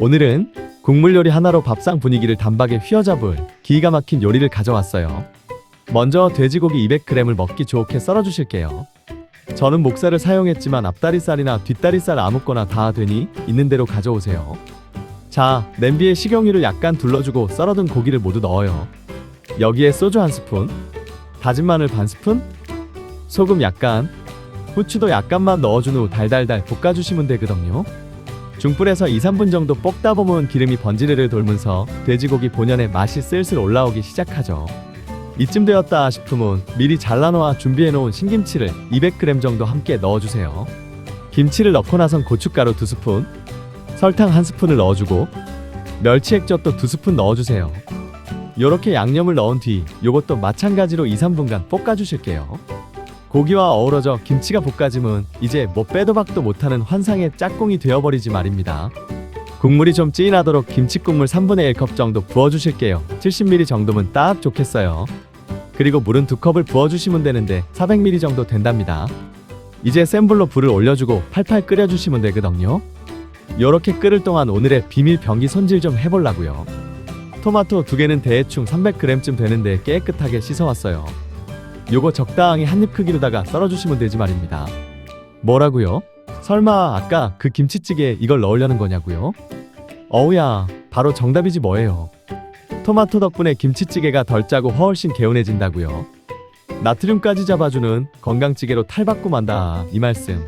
오늘은 국물 요리 하나로 밥상 분위기를 단박에 휘어잡을 기가 막힌 요리를 가져왔어요. 먼저 돼지고기 200g을 먹기 좋게 썰어 주실게요. 저는 목살을 사용했지만 앞다리살이나 뒷다리살 아무거나 다 되니 있는 대로 가져오세요. 자, 냄비에 식용유를 약간 둘러주고 썰어둔 고기를 모두 넣어요. 여기에 소주 한 스푼, 다진 마늘 반 스푼, 소금 약간, 후추도 약간만 넣어준 후 달달달 볶아주시면 되거든요. 중불에서 2, 3분 정도 볶다 보면 기름이 번지르르 돌면서 돼지고기 본연의 맛이 슬슬 올라오기 시작하죠. 이쯤 되었다 싶으면 미리 잘라놓아 준비해놓은 신김치를 200g 정도 함께 넣어주세요. 김치를 넣고 나선 고춧가루 2스푼, 설탕 1스푼을 넣어주고 멸치 액젓도 2스푼 넣어주세요. 요렇게 양념을 넣은 뒤 요것도 마찬가지로 2, 3분간 볶아주실게요. 고기와 어우러져 김치가 볶아지면 이제 뭐 빼도 박도 못하는 환상의 짝꿍이 되어버리지 말입니다. 국물이 좀 찐하도록 김치 국물 3분의 1컵 정도 부어주실게요. 70ml 정도면 딱 좋겠어요. 그리고 물은 두 컵을 부어주시면 되는데 400ml 정도 된답니다. 이제 센 불로 불을 올려주고 팔팔 끓여주시면 되거든요. 요렇게 끓을 동안 오늘의 비밀 변기 손질 좀 해보려고요. 토마토 두 개는 대충 300g쯤 되는데 깨끗하게 씻어왔어요. 요거 적당히 한 입 크기로다가 썰어주시면 되지 말입니다. 뭐라고요? 설마 아까 그 김치찌개에 이걸 넣으려는 거냐고요? 어우야, 바로 정답이지 뭐예요. 토마토 덕분에 김치찌개가 덜 짜고 훨씬 개운해진다고요. 나트륨까지 잡아주는 건강찌개로 탈바꿈 한다 이 말씀.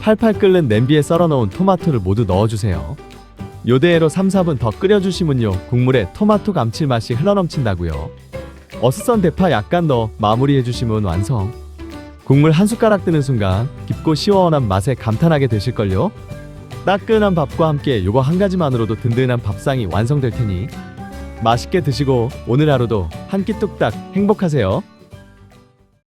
팔팔 끓는 냄비에 썰어놓은 토마토를 모두 넣어주세요. 요대로 3, 4분 더 끓여주시면요 국물에 토마토 감칠맛이 흘러넘친다고요. 어슷선 대파 약간 넣어 마무리해주시면 완성. 국물 한 숟가락 뜨는 순간 깊고 시원한 맛에 감탄하게 되실걸요. 따끈한 밥과 함께 요거 한 가지만으로도 든든한 밥상이 완성될 테니 맛있게 드시고 오늘 하루도 한 끼 뚝딱 행복하세요.